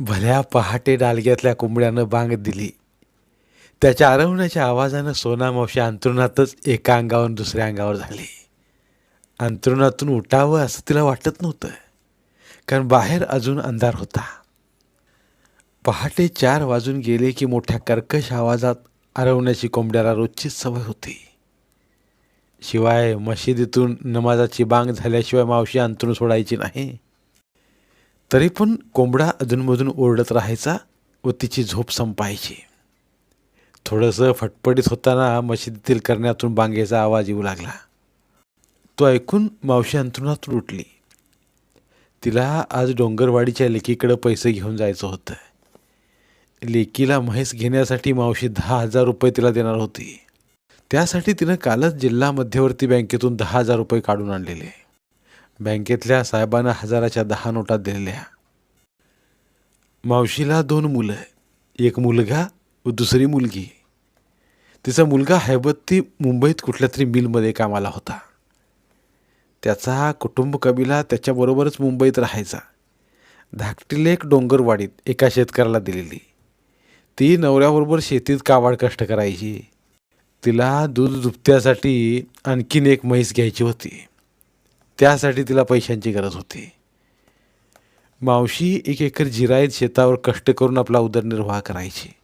भल्या पहाटे डालग्यातल्या कोंबड्यानं बांग दिली. त्याच्या आरवण्याच्या आवाजानं सोना मावशी अंतरुणातच एका अंगावर दुसऱ्या अंगावर झाली. अंतरुणातून उठावं असं तिला वाटत नव्हतं कारण बाहेर अजून अंधार होता. पहाटे चार वाजून गेले की मोठ्या कर्कश आवाजात आरवण्याची कोंबड्याला रोजचीच सवय होती. शिवाय मशिदीतून नमाजाची बांग झाल्याशिवाय मावशी अंतरून सोडायची नाही. तरी पण कोंबडा अधूनमधून ओरडत राहायचा व तिची झोप संपायची. थोडंसं फटफटीत होताना मशिदीतील करण्यातून बांगेचा आवाज येऊ लागला. तो ऐकून मावशी अंतरुणातून उठली. तिला आज डोंगरवाडीच्या लेकीकडं पैसे घेऊन जायचं होतं. लेकीला म्हैस घेण्यासाठी मावशी दहा हजार रुपये तिला देणार होती. त्यासाठी तिनं कालच जिल्हा मध्यवर्ती बँकेतून दहा हजार रुपये काढून आणलेले. बँकेतल्या साहेबांना हजाराच्या दहा नोटा दिलेल्या. मावशीला दोन मुलं एक मुलगा व दुसरी मुलगी. तिचा मुलगा हैबत्ती मुंबईत कुठल्या तरी मिलमध्ये कामाला होता. त्याचा कुटुंब कबिला त्याच्याबरोबरच मुंबईत राहायचा. धाकटीले एक डोंगरवाडीत एका शेतकऱ्याला दिलेली. ती नवऱ्याबरोबर शेतीत कावाड कष्ट करायची. तिला दूध दुभत्यासाठी आणखीन एक म्हैस घ्यायची होती. त्यासाठी तिला पैशांची गरज होती. मावशी एक एकर जिरायत शेतावर कष्ट करून आपला उदरनिर्वाह करायची.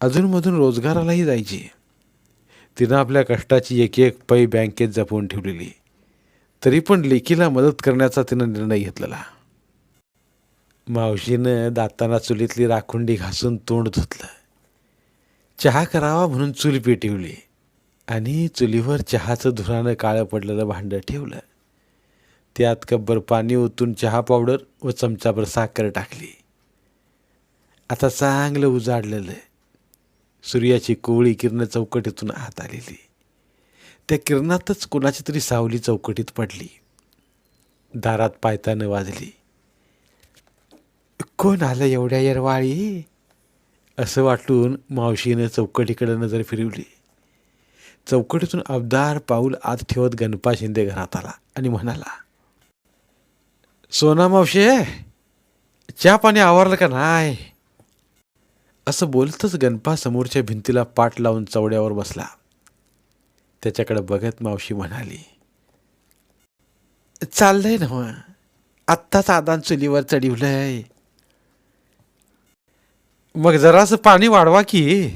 अजूनमधून रोजगारालाही जायची. तिनं आपल्या कष्टाची एक एक पै बँकेत जपून ठेवलेली. तरी पण लेकीला मदत करण्याचा तिनं निर्णय घेतलेला. मावशीनं दाताना चुलीतली राखुंडी घासून तोंड धुतलं. चहा करावा म्हणून चूल पेटवली. आणि चुलीवर चहाचं धुरानं काळं पडलेलं भांडं ठेवलं. त्यात कब्बर पाणी ओतून चहा पावडर व चमचाभर साखर टाकली. आता चांगलं उजाडलेलं सूर्याची कोवळी किरणं चौकटीतून आत आलेली. त्या किरणातच कुणाची तरी सावली चौकटीत पडली. दारात पायतानं वाजली. कोण आलं एवढ्या येरवाळी? असं वाटून मावशीनं चौकटीकडे नजर फिरवली. चौकटीतून अबदार पाऊल आत ठेवत गणपा शिंदे घरात आला आणि म्हणाला सोना मावशे चहा पाणी आवरलं का नाही? असं बोलतच गणपा समोरच्या भिंतीला पाठ लावून चवड्यावर बसला. त्याच्याकडे बघत मावशी म्हणाली चाललंय ना हो, आत्ताच आदान चुलीवर चढिवलंय. मग जरासं पाणी वाढवा की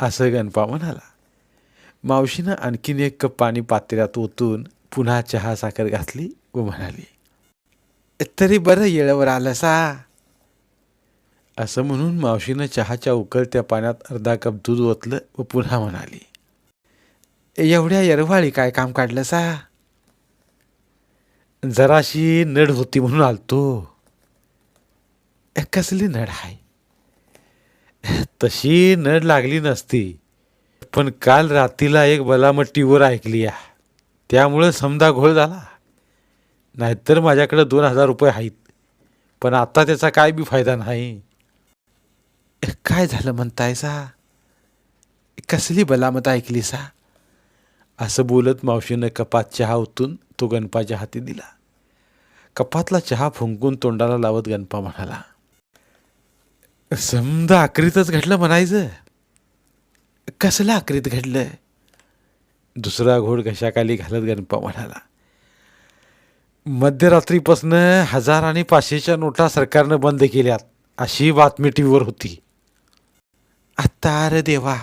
असं गणपा म्हणाला. मावशीनं आणखीन एक कप पाणी पातेल्यात ओतून पुन्हा चहा साखर घातली व म्हणाली तरी बरं येळेवर आलं सा असं म्हणून मावशीनं चहाच्या उकळत्या पाण्यात अर्धा कप दूध ओतलं व पुन्हा म्हणाली एवढ्या येरवाळी काय काम काढलं सा जराशी नड होती म्हणून आलतो. कसली नड आहे तशी नड लागली नसती. पण काल रात्रीला एक बलामट्टीवर ऐकली या त्यामुळं समजा घोळ झाला. नाहीतर माझ्याकडे दोन हजार रुपये आहेत. पण आता त्याचा काय बी फायदा नाही. काय झालं म्हणताय सा? कसली बलामत ऐकली सा? असं बोलत मावशीनं कपात चहा ओतून तो गणपाच्या हाती दिला. कपातला चहा फुंकून तोंडाला लावत गणपा म्हणाला समजा आकरीतच घडलं म्हणायचं. कसलं आकरीत घडलं दुसरा घोड घशाखाली घालत गणपा म्हणाला. मध्यरात्रीपासनं हजार आणि पाचशेच्या नोटा सरकारनं बंद केल्यात अशी बातमी टी व्हीवर होती. आत्ता अरे देवा.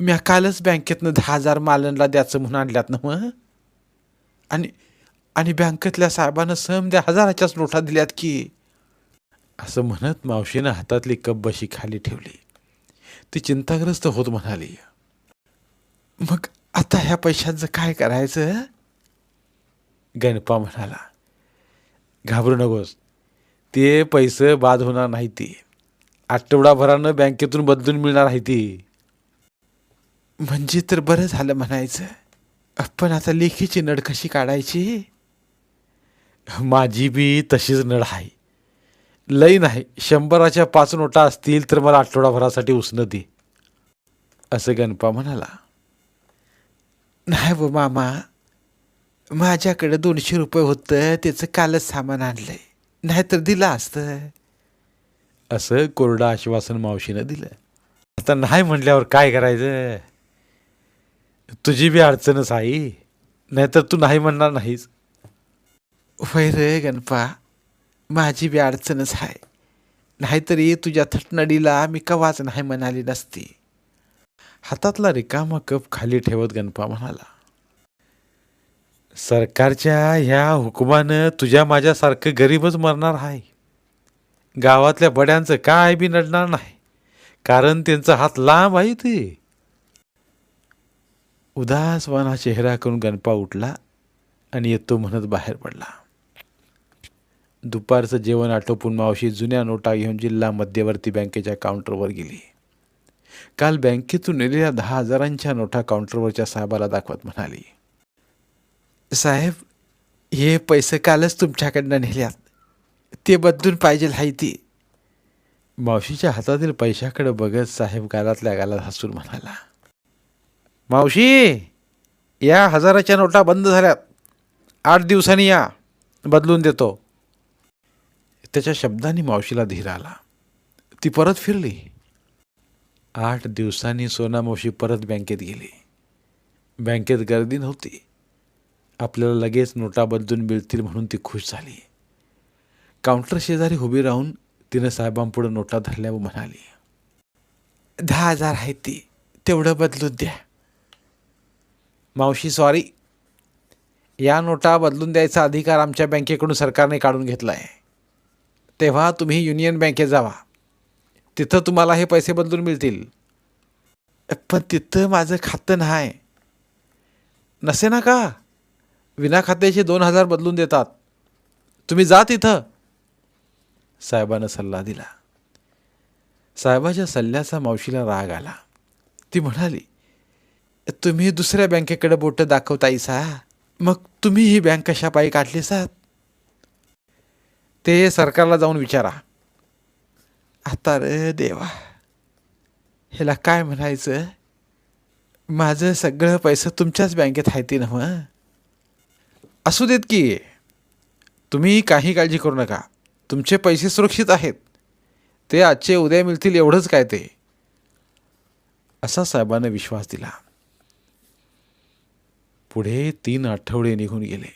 म्या कालच बँकेतनं दहा हजार मालनला द्यायचं म्हणून आणल्यात ना मग? आणि आणि बँकेतल्या साहेबानं समद्या हजाराच्याच नोटा दिल्यात की? असं म्हणत मावशीनं हातातली कप बशी खाली ठेवली. ती चिंताग्रस्त होत म्हणाली मग आता ह्या पैशांचं काय करायचं? गणपा म्हणाला घाबरू नकोस. ते पैसे बाद होणार नाही ते. आठवडाभरानं बँकेतून बदलून मिळणार आहे ती. म्हणजे तर बरं झालं म्हणायचं. पण आता लेखीची नड कशी काढायची? माझी बी तशीच नड आहे. लई नाही. शंभराच्या पाच नोटा असतील तर मला आठवडाभरासाठी उसणं दे. असं गणपा म्हणाला. नाही व मामा. माझ्याकडे दोनशे रुपये होतं. त्याचं कालच सामान आणलंय. नाहीतर दिलं असतं. असं कोरडं आश्वासन मावशीनं दिलं. आता नाही म्हटल्यावर काय करायचं? तुझी बी अडचणच आई नाहीतर तू नाही म्हणणार नाहीस. वय रे गणपा. माझी बी अडचणच आहे नाहीतरी तुझ्या थटनडीला मी कवाच नाही म्हणाली नसती. हातातला रिकामा कप खाली ठेवत गणपा म्हणाला सरकारच्या ह्या हुकुमानं तुझ्या माझ्यासारखं गरीबच मरणार आहे गावातल्या बड्यांचं काय बी नडणार नाही. कारण त्यांचा हात लांब आहे ते. उदासवाना चेहरा करून गणपा उठला आणि येतो म्हणत बाहेर पडला. दुपारचं जेवण आटोपून मावशी जुन्या नोटा घेऊन जिल्हा मध्यवर्ती बँकेच्या काउंटरवर गेली. काल बँकेतून नेलेल्या दहा हजारांच्या नोटा काउंटरवरच्या साहेबाला दाखवत म्हणाली साहेब हे पैसे कालच तुमच्याकडनं नेल्यात. ते बदलून पाहिजे हाय ती. मावशीच्या हातातील पैशाकडे बघत साहेब गालातल्या गालात हसून म्हणाला मावशी या हजाराच्या नोटा बंद झाल्यात. आठ दिवसांनी या. बदलून देतो. त्याच्या शब्दांनी मावशीला धीर आला. ती परत फिरली. आठ दिवसांनी सोना मावशी परत बँकेत गेली. बँकेत गर्दी नव्हती. आपल्याला लगेच नोटा बदलून मिळतील म्हणून ती खुश झाली. काउंटर शेजारी उभी राहून तिनं साहेबांपुढे नोटा धरल्या व म्हणाली दहा हजार आहे ती. तेवढं बदलून द्या. मावशी सॉरी या नोटा बदलून द्यायचा अधिकार आमच्या बँकेकडून सरकारने काढून घेतला आहे तेव्हा तुम्ही युनियन बँकेत जावा. तिथं तुम्हाला हे पैसे बदलून मिळतील. पण तिथं माझं खातं नाही. नसे ना का? विना खात्याचे दोन हजार बदलून देतात. तुम्ही जा तिथं. साहेबानं सल्ला दिला. साहेबाच्या सल्ल्याचा मावशीला राग आला. ती म्हणाली तुम्ही दुसऱ्या बँकेकडे बोटं दाखवतायसा? मग तुम्ही ही बँक कशा पायी काढली सात ते सरकारला जाऊन विचारा. आता रे देवा ह्याला काय म्हणायचं? माझं सगळं पैसे तुमच्याच बँकेत आहे ते नव असू देत की तुम्ही काही काळजी करू नका. तुमचे पैसे सुरक्षित आहेत. ते आजचे उद्या मिळतील एवढंच काय ते? असा साहेबानं विश्वास दिला. पुढे तीन आठवडे निघून गेले.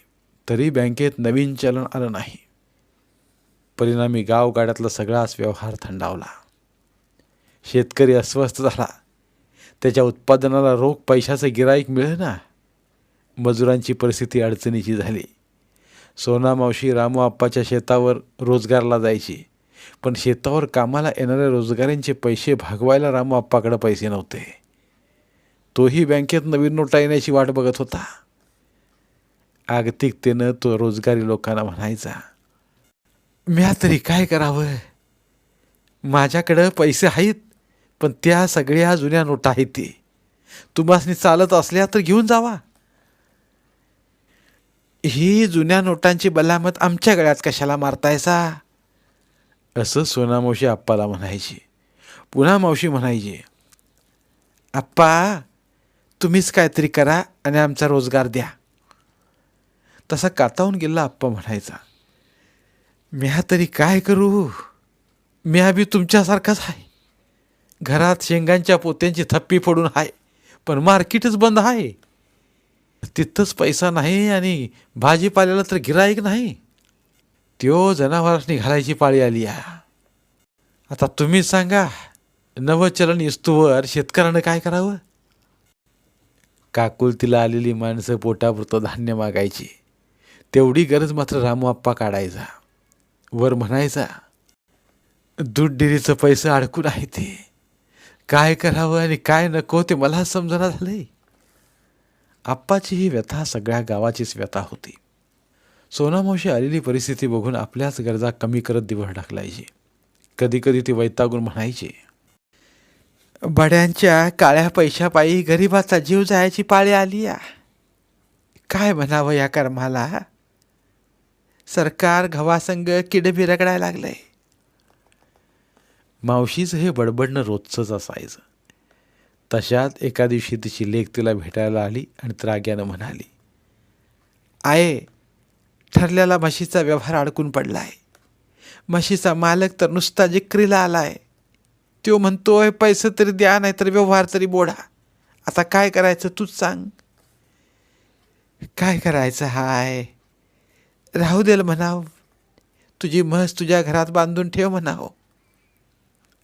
तरी बँकेत नवीन चलन आलं नाही. परिणामी गावगाड्यातला सगळाच व्यवहार थंडावला. शेतकरी अस्वस्थ झाला. त्याच्या उत्पादनाला रोख पैशाचं गिराईक मिळेना. मजुरांची परिस्थिती अडचणीची झाली. सोना मावशी रामू आप्पाच्या शेतावर रोजगारला जायची. पण शेतावर कामाला येणाऱ्या रोजगारांचे पैसे भागवायला रामू आप्पाकडे पैसे नव्हते. तोही बँकेत नवीन नोटा येण्याची वाट बघत होता. आगतिकतेनं तो रोजगारी लोकांना म्हणायचा. म्या तरी काय करावं? माझ्याकडं पैसे आहेत पण त्या सगळ्या जुन्या नोटा आहेत ते. तुम्हासनी चालत असल्या तर घेऊन जावा. ही जुन्या नोटांची बलामत आमच्या गळ्यात कशाला मारतायसा? असं सोना मावशी आप्पाला म्हणायची. पुन्हा मावशी म्हणायची आप्पा तुम्हीच काहीतरी करा आणि आमचा रोजगार द्या. तसा कातावून गेला आप्पा म्हणायचा. म्या तरी काय करू? म्या बी तुमच्यासारखाच आहे घरात शेंगांच्या पोत्यांची थप्पी फोडून आहे पण मार्केटच बंद आहे तिथंच पैसा नाही आणि भाजीपाल्याला तर गिराईक नाही. त्यो जनावरांनी घालायची पाळी आली आहे आता तुम्ही सांगा नवचलन इस्तूवर शेतकऱ्यानं काय करावं? काकुलतीला आलेली माणसं पोटापुरतं धान्य मागायची. तेवढी गरज मात्र रामू आप्पा काढायचा. वर म्हणायचा दूध डेअरीचं पैसे अडकून आहे ते. काय करावं आणि काय नको ते मला समजना झालंय. आप्पाची ही व्यथा सगळ्या गावाचीच व्यथा होती. सोनामावशी आलेली परिस्थिती बघून आपल्याच गरजा कमी करत दिवस ढकलायची. कधी कधी ती वैतागून म्हणायची बड्यांच्या काळ्या पैशापायी गरिबाचा जीव जायची पाळी आली या. काय म्हणावं या कर्माला? सरकार घवासंग किड बिरगडायला लागलंय. मावशीचं हे बडबडणं रोजचंच असायचं. तशात एका दिवशी तिची लेक तिला भेटायला आली आणि त्राग्यानं म्हणाली आहे ठरलेला म्हशीचा व्यवहार अडकून पडलाय. म्हशीचा मालक तर नुसता जिक्रीला आलाय. तो म्हणतोय पैसे तरी द्या नाही तर व्यवहार तरी बोडा आता काय करायचं तूच सांग. काय करायचं हाय? राहू देल म्हणाव. तुझी म्हस तुझ्या घरात बांधून ठेव म्हणाव.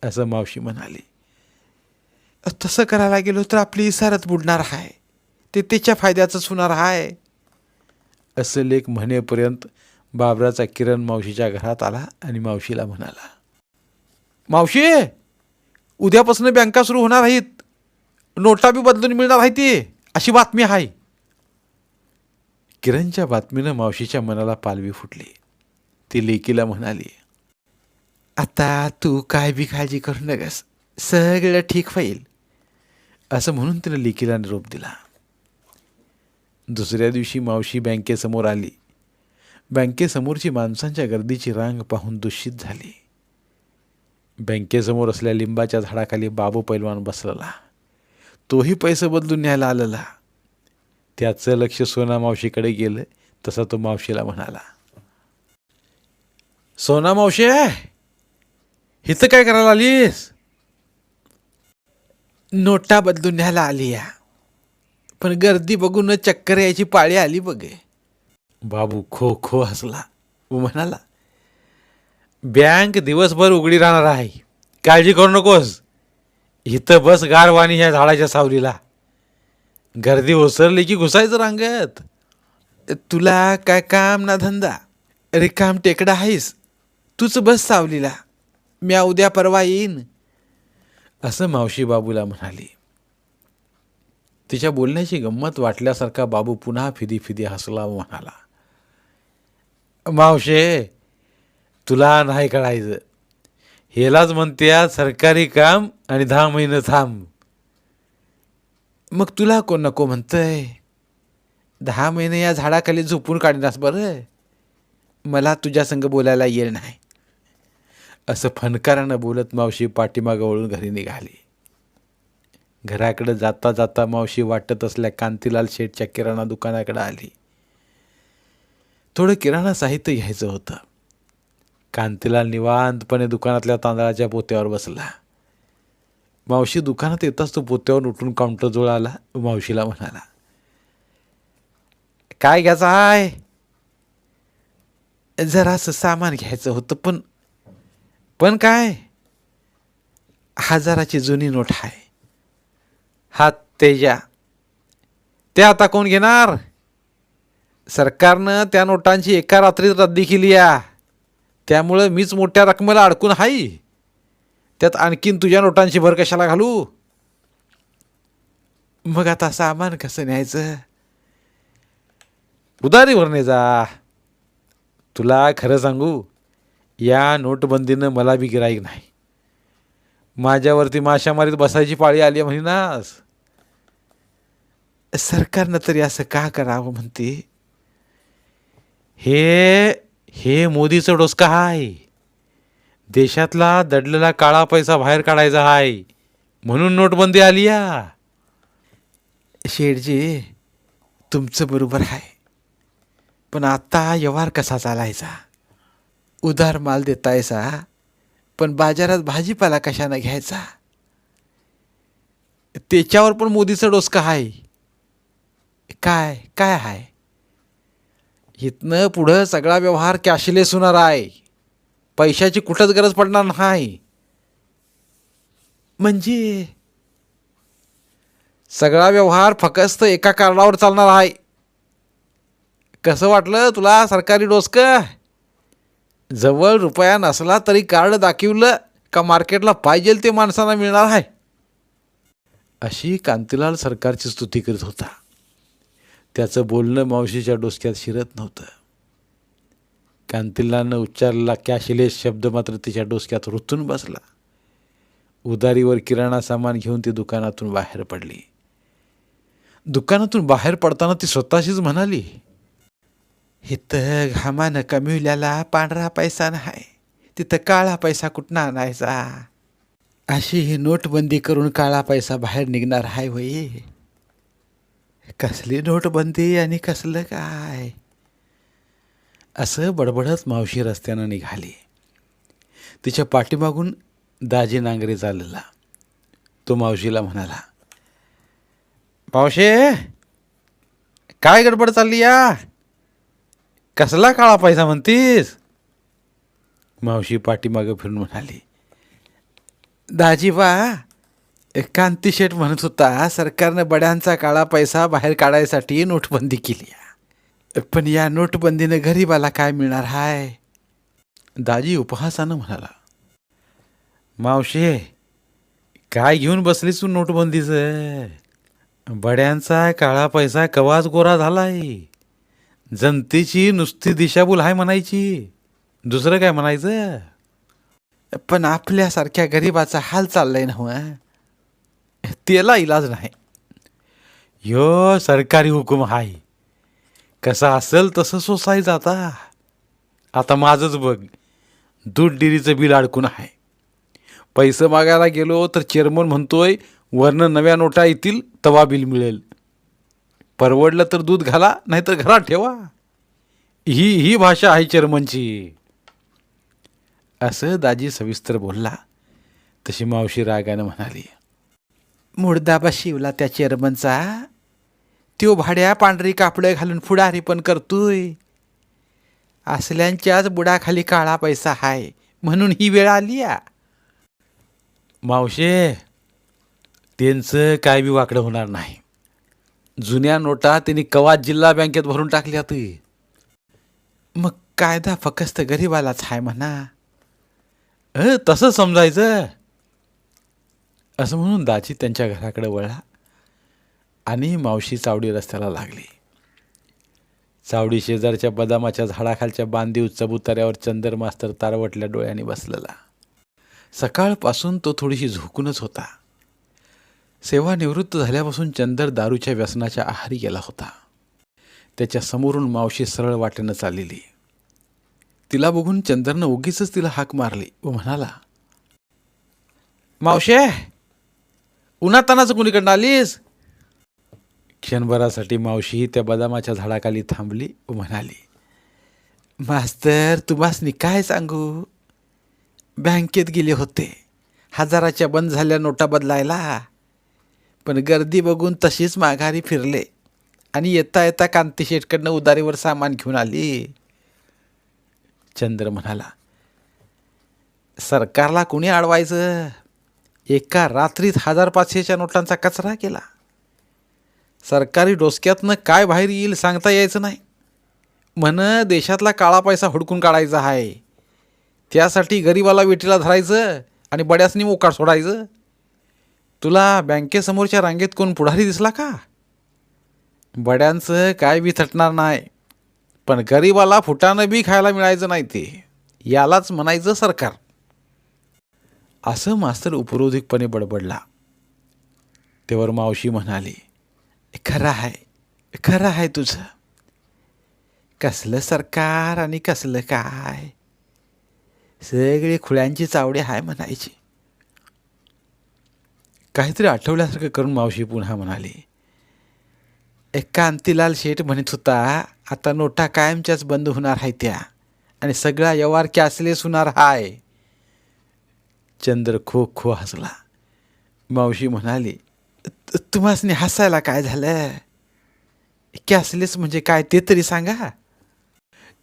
असं मावशी म्हणाली. तसं करायला गेलो तर आपली इसारत बुडणार आहे ते त्याच्या फायद्याचंच होणार आहे असं लेख म्हणेपर्यंत बाबराचा किरण मावशीच्या घरात आला आणि मावशीला म्हणाला. मावशी उद्यापासून बँका सुरू होणार आहेत. नोटा बी बदलून मिळणार आहे ती. अशी बातमी आहे. किरणच्या बातमीनं मावशीच्या मनाला पालवी फुटली. ती लेकीला म्हणाली आता तू काय बी काळजी करू नकस सगळं ठीक होईल. असं म्हणून तिनं लेकीला निरोप दिला. दुसऱ्या दिवशी मावशी बँकेसमोर आली. बँकेसमोरची माणसांच्या गर्दीची रांग पाहून दूषित झाली. बँकेसमोर असल्या लिंबाच्या झाडाखाली बाबू पैलवान बसलेला तोही पैसे बदलून न्यायला आलेला. त्याचं लक्ष सोना मावशीकडे गेलं तसा तो मावशीला म्हणाला सोना मावशी इथं काय करायला आलीस? नोटा बदलून न्यायला आली या पण गर्दी बघून चक्कर यायची पाळी आली बघे. बाबू खो खो हसला व म्हणाला बँक दिवसभर उघडी राहणार आहे काळजी करू नकोस. इथं बस गारवाणी ह्या झाडाच्या सावलीला. गर्दी ओसरली की घुसायचं रांगत? तुला काय काम ना धंदा? रिकाम टेकडा आहेस तूच बस सावलीला. मी उद्या परवा येईन. असं मावशी बाबूला म्हणाली. तिच्या बोलण्याची गंमत वाटल्यासारखा बाबू पुन्हा फिदी फिदी हसला म्हणाला. मावशे तुला नाही कळायचं. हेलाच म्हणत्या सरकारी काम आणि दहा महिने थांब. मग तुला कोण नको म्हणतंय? दहा महिने या झाडाखाली झोपून काढणार बरं. मला तुझ्या संग बोलायला येईल नाही. असं फणकारानं बोलत मावशी पाठीमागं वळून घरी निघाली. घराकडे जाता जाता मावशी वाटत असल्या कांतीलाल शेठच्या किराणा दुकानाकडे आली. थोडं किराणा साहित्य घ्यायचं होतं. कांतीलाल निवांतपणे दुकानातल्या तांदळाच्या पोत्यावर बसला. मावशी दुकानात येताच तो पोत्यावर उठून काउंटरजवळ आला. मावशीला म्हणाला काय घ्यायचं आहे जरासं सामान घ्यायचं होतं पण पण काय? हजाराची जुनी नोट आहे हात तेजा ते आता कोण घेणार? सरकारनं त्या नोटांची एका रात्रीत रद्दी केली या. त्यामुळं मीच मोठ्या रकमेला अडकून आहे त्यात आणखीन तुझ्या नोटांची भर कशाला घालू? मग आता सामान कसं न्यायचं? उदारी भरणे जा. तुला खरं सांगू या नोटबंदीनं मला बी गिराईक नाही. माझ्यावरती माशामारीत बसायची पाळी आली आहे म्हणीनास. सरकारनं तरी असं का करावं म्हणते? हे हे मोदीचं डोसका आहे देशातला दडलेला काळा पैसा बाहेर काढायचा आहे म्हणून नोटबंदी आली या. शेठजी तुमचं बरोबर आहे. पण आत्ता व्यवहार कसा चालायचा? उधार माल देतायचा पण बाजारात भाजीपाला कशानं घ्यायचा? त्याच्यावर पण मोदीचं डोसका आहे काय काय आहे इथनं पुढं सगळा व्यवहार कॅशलेस होणार आहे. पैशाची कुठंच गरज पडणार नाही. म्हणजे? सगळा व्यवहार फक्त एका कार्डावर चालणार आहे. कसं वाटलं तुला सरकारी डोसकं? जवळ रुपया नसला तरी कार्ड दाखवलं का मार्केटला पाहिजे ते माणसांना मिळणार आहे. अशी कांतीलाल सरकारची स्तुती करीत होता. त्याचं बोलणं मावशीच्या डोसक्यात शिरत नव्हतं. कांतिलानं उच्चारलेला कॅशलेस शब्द मात्र तिच्या डोसक्यात रुतून बसला. उदारीवर किराणा सामान घेऊन ती दुकानातून बाहेर पडली. दुकानातून बाहेर पडताना ती स्वतःशीच म्हणाली इथं घामानं कमिवल्याला पांढरा पैसा नाही तिथं काळा पैसा कुठनं आणायचा? अशी ही नोटबंदी करून काळा पैसा बाहेर निघणार आहे होई. कसली नोटबंदी आणि कसलं काय? असं बडबडत मावशी रस्त्यानं निघाली. तिच्या पाठीमागून दाजी नांगरे चाललेला तो मावशीला म्हणाला मावशे काय गडबड चालली या? कसला काळा पैसा म्हणतीस? मावशी पाठीमागं फिरून म्हणाली दाजीबा कांती शेठ म्हणत होता सरकारनं बड्यांचा काळा पैसा बाहेर काढायसाठी नोटबंदी केली पण या नोटबंदीनं गरीबाला काय मिळणार हाय? दाजी उपहासानं म्हणाला मावशे काय घेऊन बसलीस तू नोटबंदीचं? बड्यांचा काळा पैसा कवाच गोरा झालाय. जनतेची नुसती दिशाभूल आहे म्हणायची. दुसरं काय म्हणायचं? पण आपल्यासारख्या गरीबाचा हाल चाललाय ना हो, त्याला इलाज नाही. ह्यो सरकारी हुकूम हाय. कसं असेल तसं सोसायच आता आता माझंच बघ दूध डेअरीचं बिल अडकून आहे. पैसे मागायला गेलो तर चेअरमन म्हणतोय वरनं नव्या नोटा येतील तवा बिल मिळेल. परवडलं तर दूध घाला नाहीतर घरात ठेवा. ही ही भाषा आहे चेअरमनची असं दाजी सविस्तर बोलला. तशी मावशी रागानं म्हणाली मुडदाबा शिवला त्या चेअरमनचा त्यो भाड्या पांढरी कापडं घालून फुडारी पण करतोय. असल्यांच्याच बुडाखाली काळा पैसा हाय म्हणून ही वेळ आली या. मावशे त्यांचं काय बी वाकडं होणार नाही. जुन्या नोटा त्यांनी कवात जिल्हा बँकेत भरून टाकल्यात मग कायदा फक्त गरीबालाच हाय म्हणा. अ तसं समजायचं? असं म्हणून दाजी त्यांच्या घराकडे वळला आणि मावशी चावडी रस्त्याला लागली. चावडी शेजारच्या बदामाच्या झाडाखालच्या बांधीव चबुताऱ्यावर चंदर मास्तर तारवटल्या डोळ्यांनी बसलेला. सकाळपासून तो थोडीशी झोकूनच होता. सेवानिवृत्त झाल्यापासून चंदर दारूच्या व्यसनाच्या आहारी गेला होता. त्याच्या समोरून मावशी सरळ वाटेनं चाललेली. तिला बघून चंदरनं उगीच तिला हाक मारली व म्हणाला मावशे उन्हातानाचं कुणीकडनं आलीस? क्षणभरासाठी मावशी त्या बदामाच्या झाडाखाली थांबली व म्हणाली मास्तर तुम्हासनी काय सांगू? बँकेत गेले होते. हजाराच्या बंद झाल्या नोटा बदलायला. पण गर्दी बघून तशीच माघारी फिरले आणि येता येता कांती शेटकडनं उदारीवर सामान घेऊन आली. चंद्र म्हणाला सरकारला कुणी अडवायचं एका रात्रीत हजार पाचशेच्या नोटांचा कचरा केला. सरकारी डोसक्यातनं काय बाहेर येईल सांगता यायचं नाही. म्हण देशातला काळा पैसा हुडकून काढायचा आहे. त्यासाठी गरिबाला विटीला धरायचं आणि बड्यासनी मोकाट सोडायचं. तुला बँकेसमोरच्या रांगेत कोण पुढारी दिसला का? बड्यांचं काय बी थटणार नाही. पण गरिबाला फुटानं बी खायला मिळायचं नाही ते. यालाच म्हणायचं सरकार. असं मास्तर उपरोधिकपणे बडबडला. तेवर मावशी म्हणाली खरं आहे खरं आहे तुझं. कसलं सरकार आणि कसलं काय? सगळी खुळ्यांची चावडी आहे म्हणायची. काहीतरी आठवल्यासारखं करून मावशी पुन्हा म्हणाली एक कांतीलाल शेठ म्हणत होता आता नोटा कायमच्याच बंद होणार आहे त्या आणि सगळा व्यवहार कॅसलेस होणार हाय. चंद्र खो खो हसला. मावशी म्हणाली "तु- तुम्हासनी हसायला काय झालं कॅसलेस म्हणजे काय? ते तरी सांगा.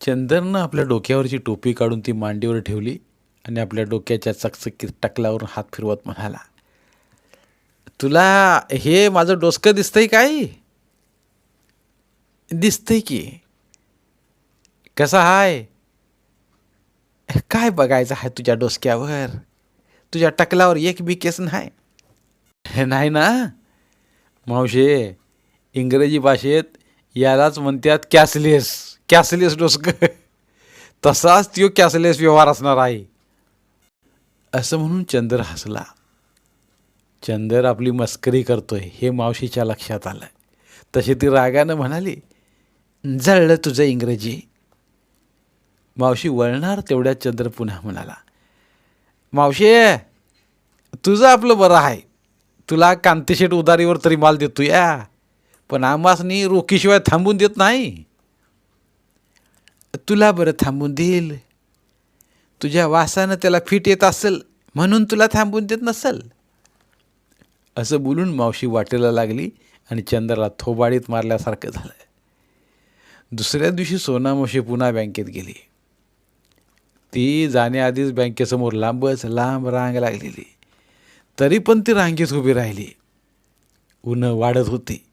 चंदननं आपल्या डोक्यावरची टोपी काढून ती मांडीवर ठेवली आणि आपल्या डोक्याच्या चकचकीत टकलावरून हात फिरवत म्हणाला तुला हे माझं डोसकं दिसतंय काय? दिसतंय की. कसा हाय? काय बघायचं आहे तुझ्या डोसक्यावर? तुझ्या टकलावर एक बी केस नाही. नाही ना? मावशे इंग्रजी भाषेत यालाच म्हणतात कॅसलेस. कॅसलेस डोसकं. तसाच तो कॅशलेस व्यवहार असणार आहे. असं म्हणून चंदर हसला. चंदर आपली मस्करी करतोय हे मावशीच्या लक्षात आलं तशी ती रागानं म्हणाली जळलं तुझं इंग्रजी. मावशी वळणार तेवढ्यात चंद्र पुन्हा म्हणाला मावशी तुझं आपलं बरं आहे. तुला कांतीशेट उदारीवर तरी माल देतो या. पण आम्हासनी रोखीशिवाय थांबून देत नाही. तुला बरं थांबून देईल. तुझ्या वासानं त्याला फिट येत असेल म्हणून तुला थांबून देत नसेल. असं बोलून मावशी वाटेला लागली आणि चंद्राला थोबाडीत मारल्यासारखं झालं. दुसऱ्या दिवशी सोना मावशी पुन्हा बँकेत गेली. ती जाण्याआधीच बँकेसमोर लांबच लांब रांग लागलेली. तरी पण ती रांगेत उभी राहिली. ऊनं वाढत होती.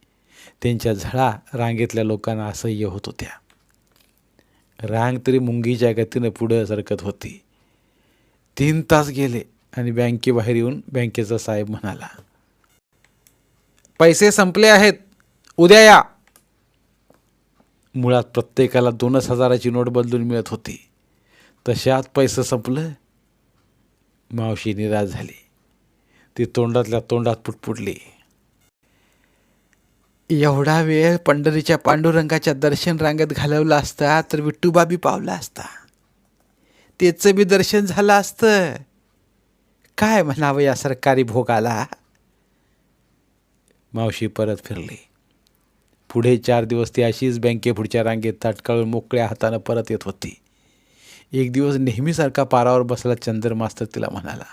त्यांच्या झळा रांगेतल्या लोकांना असह्य होत होत्या. रांग तरी मुंगीच्या गतीनं पुढं सरकत होती. तीन तास गेले आणि बँकेबाहेर येऊन बँकेचा साहेब म्हणाला पैसे संपले आहेत. उद्या या. मुळात प्रत्येकाला दोनच हजाराची नोट बदलून मिळत होती. तशात पैसे संपलं. मावशी निराश झाली. ती तोंडातल्या तोंडात पुटपुटली. एवढा वेळ पंढरीच्या पांडुरंगाच्या दर्शन रांगेत घालवला असता तर विठ्ठूबाबी पावला असता. त्याचं बी दर्शन झालं असतं. काय म्हणावं या सरकारी भोगाला? मावशी परत फिरली. पुढे चार दिवस ती अशीच बँकेपुढच्या रांगेत ताटकाळून मोकळ्या हातानं परत येत होती. एक दिवस नेहमीसारखा पारावर बसला चंद्र मास्तर तिला म्हणाला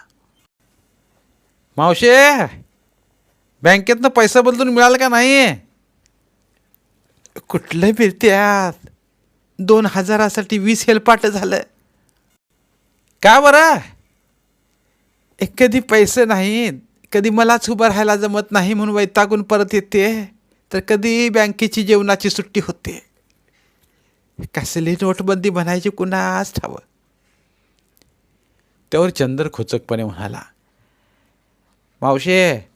मावशे बँकेतनं पैसा बदलून मिळाला का नाही? कुठलं फिरत्यात दोन हजारासाठी वीस हेलपाट झालं का बरं? एक कधी पैसे नाहीत कधी मलाच उभं राहायला जमत नाही म्हणून वैतागून परत येते तर कधी बँकेची जेवणाची सुट्टी होते. कसली नोटबंदी म्हणायची कुणाच ठावं? त्यावर चंद्र खोचकपणे म्हणाला मावशे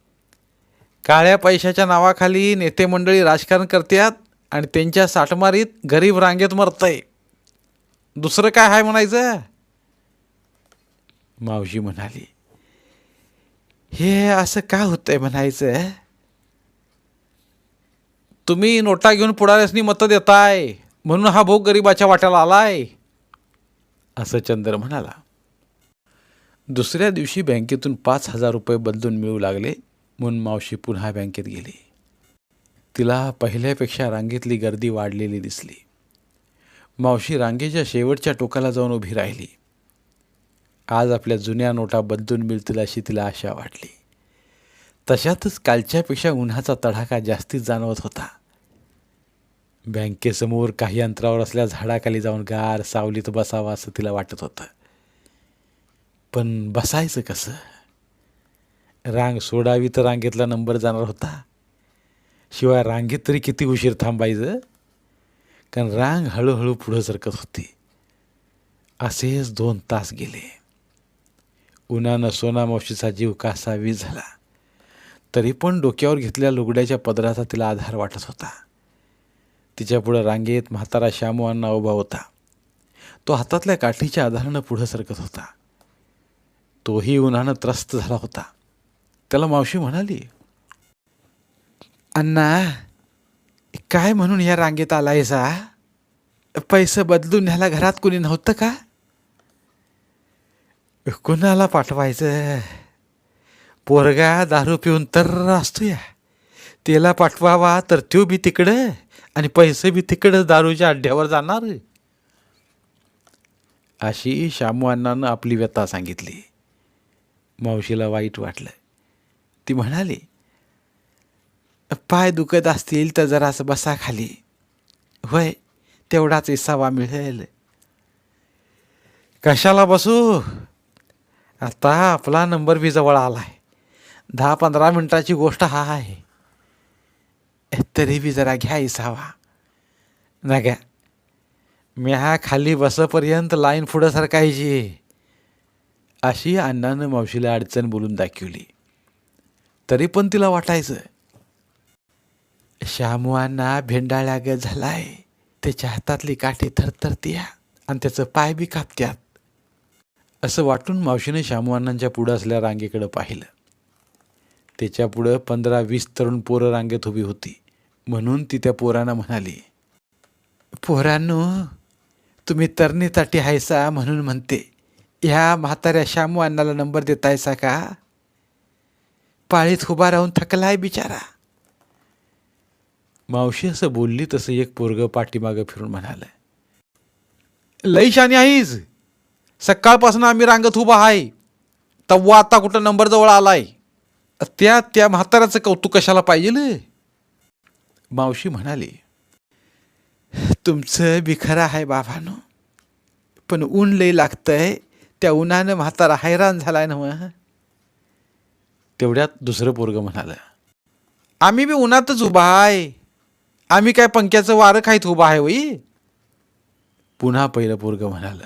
काळ्या पैशाच्या नावाखाली नेते मंडळी राजकारण करतात आणि त्यांच्या साठमारीत गरीब रांगेत मरतय. दुसरं काय आहे म्हणायचं? मावशी म्हणाली हे असं का होतंय म्हणायचं? तुम्ही नोटा घेऊन पुढाऱ्यासनी मतं देताय म्हणून हा भोग गरिबाच्या वाट्याला आलाय. असं चंद्र म्हणाला. दुसऱ्या दिवशी बँकेतून पाच हजार रुपये बदलून मिळू लागले म्हणून मावशी पुन्हा बँकेत गेली. तिला पहिल्यापेक्षा रांगेतली गर्दी वाढलेली दिसली. मावशी रांगेच्या शेवटच्या टोकाला जाऊन उभी राहिली. आज आपल्या जुन्या नोटा बदलून मिळतील अशी तिला आशा वाटली. तशातच कालच्यापेक्षा उन्हाचा तडाखा जास्तीच जाणवत होता. बँकेसमोर काही अंतरावर असल्या झाडाखाली जाऊन गार सावलीत बसावं असं तिला वाटत होतं. पण बसायचं कसं? रांग सोडावी तर रांगेतला नंबर जाणार होता. शिवाय रांगेत तरी किती उशीर थांबायचं? कारण रांग हळूहळू पुढं सरकत होती. असेच दोन तास गेले. उन्हानं सोना मावशीचा जीव कासा वीज झाला. तरी पण डोक्यावर घेतलेल्या लुगड्याच्या पदराचा तिला आधार वाटत होता. तिच्यापुढं रांगेत म्हातारा श्यामू अण्णा उभा होता. तो हातातल्या काठीच्या आधारानं पुढं सरकत होता. तोही उन्हानं त्रस्त झाला होता. त्याला मावशी म्हणाली अण्णा काय म्हणून या रांगेत आलायसा पैसे बदलून न्यायला घरात कुणी नव्हतं का? कुणाला पाठवायचं? पोरगा दारू पिऊन तर असतो या त्याला पाठवावा तर त्यो बी तिकडं आणि पैसे बी तिकडं दारूच्या अड्ड्यावर जाणार. अशी शामू अण्णानं आपली व्यथा सांगितली. मावशीला वाईट वाटलं ती म्हणाली पाय दुखत असतील तर जरासं बसा खाली. होय तेवढाच इसावा मिळेल. कशाला बसू? आता आपला नंबर बी जवळ आला आहे दहा पंधरा मिनटाची गोष्ट हा आहे. तरी बी जरा घ्या इसावा. ना घ्या मी हा खाली बसपर्यंत लाईन पुढं सरकायची. अशी अण्णानं मावशीला अडचण बोलून दाखवली. तरी पण तिला वाटायचं श्यामुआंना भेंडाळ्या ग झालाय. त्याच्या हातातली काठी थरथरतीया आणि त्याचं पाय बी कापत्यात. असं वाटून मावशीने शामूअण्णांच्या पुढं असल्या रांगेकडं पाहिलं. त्याच्या पुढं पंधरा वीस तरुण पोरं रांगेत उभी होती. म्हणून ती त्या पोरांना म्हणाली पोरांनो तुम्ही तरणीताटी हायसा म्हणून म्हणते. ह्या म्हाताऱ्या श्यामू अण्णाला नंबर देतायसा का? पाळीत उभा राहून थकलाय बिचारा. मावशी असं बोलली तसं एक पोरग पाठीमागं फिरून म्हणालं लई शानी आहेस. सकाळपासून आम्ही रांगत उभा आहे. तव्वा आता कुठं नंबर जवळ आलाय. त्या त्या म्हाताऱ्याचं कौतुक कशाला पाहिजे मावशी म्हणाली तुमचं बिखरं आहे बाबानो पण ऊन लई लागतंय. त्या उन्हानं म्हातारा हैराण झालाय ना मग तेवढ्यात दुसरं पोरग म्हणालं आम्ही बी उन्हातच उभा आहे. आम्ही काय पंख्याचं वारं खायत उभा आहे वई पुन्हा पहिलं पोरग म्हणालं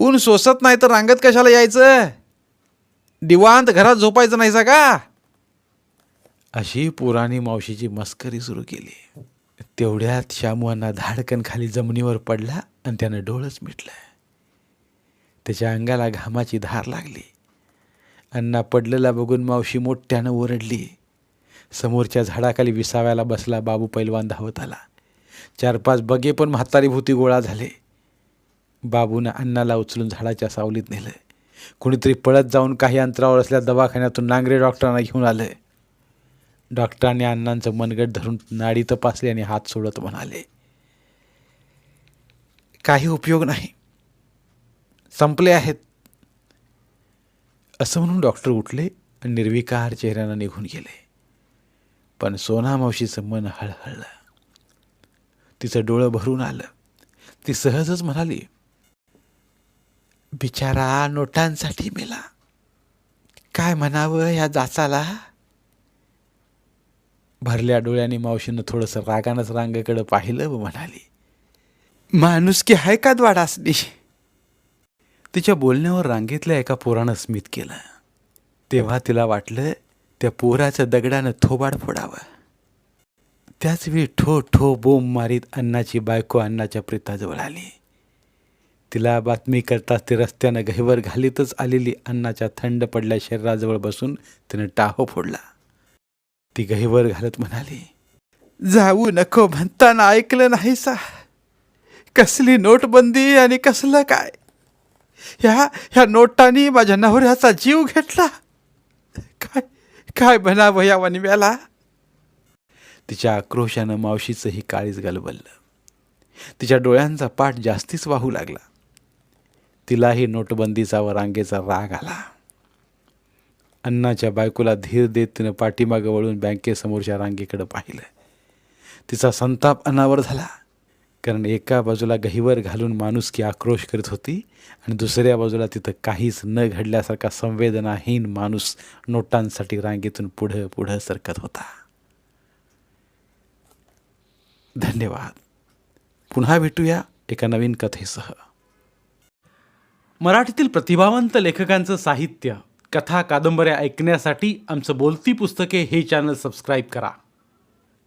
ऊन सोसत नाही तर रांगत कशाला यायचं? दिवांत घरात झोपायचं नाहीसा का? अशी पोराने मावशीची मस्करी सुरू केली. तेवढ्यात शामुअण्णा धाडकन खाली जमिनीवर पडला आणि त्यानं डोळंच मिटलं. त्याच्या अंगाला घामाची धार लागली. अण्णा पडलेला बघून मावशी मोठ्यानं ओरडली. समोरच्या झाडाखाली विसाव्याला बसला बाबू पैलवान धावत आला. चार पाच बगे पण म्हातारी भूती गोळा झाले. बाबूनं अण्णाला उचलून झाडाच्या सावलीत नेलं. कुणीतरी पळत जाऊन काही अंतरावर असल्या दवाखान्यातून नांगरे डॉक्टरांना घेऊन आलं. डॉक्टरांनी अण्णांचं मनगट धरून नाडी तपासली आणि हात सोडत म्हणाले काही उपयोग नाही. संपले आहेत. असं म्हणून डॉक्टर उठले आणि निर्विकार चेहऱ्यानं निघून गेले. पण सोना मावशीचं मन हळहळलं. तिचं डोळं भरून आलं. ती सहजच म्हणाली बिचारा नोटांसाठी मेला. काय म्हणावं या जाचाला? भरल्या डोळ्याने मावशीनं थोडंसं रागानंच रांगेकडं पाहिलं व म्हणाली माणूस की हाय का द्वाडासनी? तिच्या बोलण्यावर रांगेतल्या एका पोरानं स्मित केलं. तेव्हा तिला वाटलं त्या पोराचं दगडानं थोबाड फोडावं. त्याच वेळी ठो ठो बोंब मारीत अण्णाची बायको अण्णाच्या प्रिताजवळ आली. तिला बातमी करताच ते रस्त्यानं गहिवर घालीतच आलेली अण्णाच्या थंड पडल्या शरीराजवळ बसून तिनं टाहो फोडला. ती गहिवर घालत म्हणाली जाऊ नको म्हणताना ऐकलं नाही सा. कसली नोटबंदी आणि कसलं काय? ह्या ह्या नोटांनी माझ्या नवऱ्याचा जीव घेतला. काय काय म्हणावं या वनव्याला? तिच्या आक्रोशानं मावशीचंही काळीच गलबललं. तिच्या डोळ्यांचा पाठ जास्तीच वाहू लागला. तिलाही नोटबंदीचा व रांगेचा राग आला. अण्णाच्या बायकोला धीर देत तिनं पाठीमागं वळून बँकेसमोरच्या रांगेकडं पाहिलं. तिचा संताप अनावर झाला. कारण एका बाजूला गहिवर घालून माणूस की आक्रोश करीत होती आणि दुसऱ्या बाजूला तिथं काहीच न घडल्यासारखा संवेदनाहीन माणूस नोटांसाठी रांगेतून पुढं पुढं सरकत होता. धन्यवाद. पुन्हा भेटूया एका नवीन कथेसह. मराठीतील प्रतिभावंत लेखकांचं साहित्य कथा कादंबऱ्या ऐकण्यासाठी आमचं बोलती पुस्तके हे चॅनल सबस्क्राईब करा.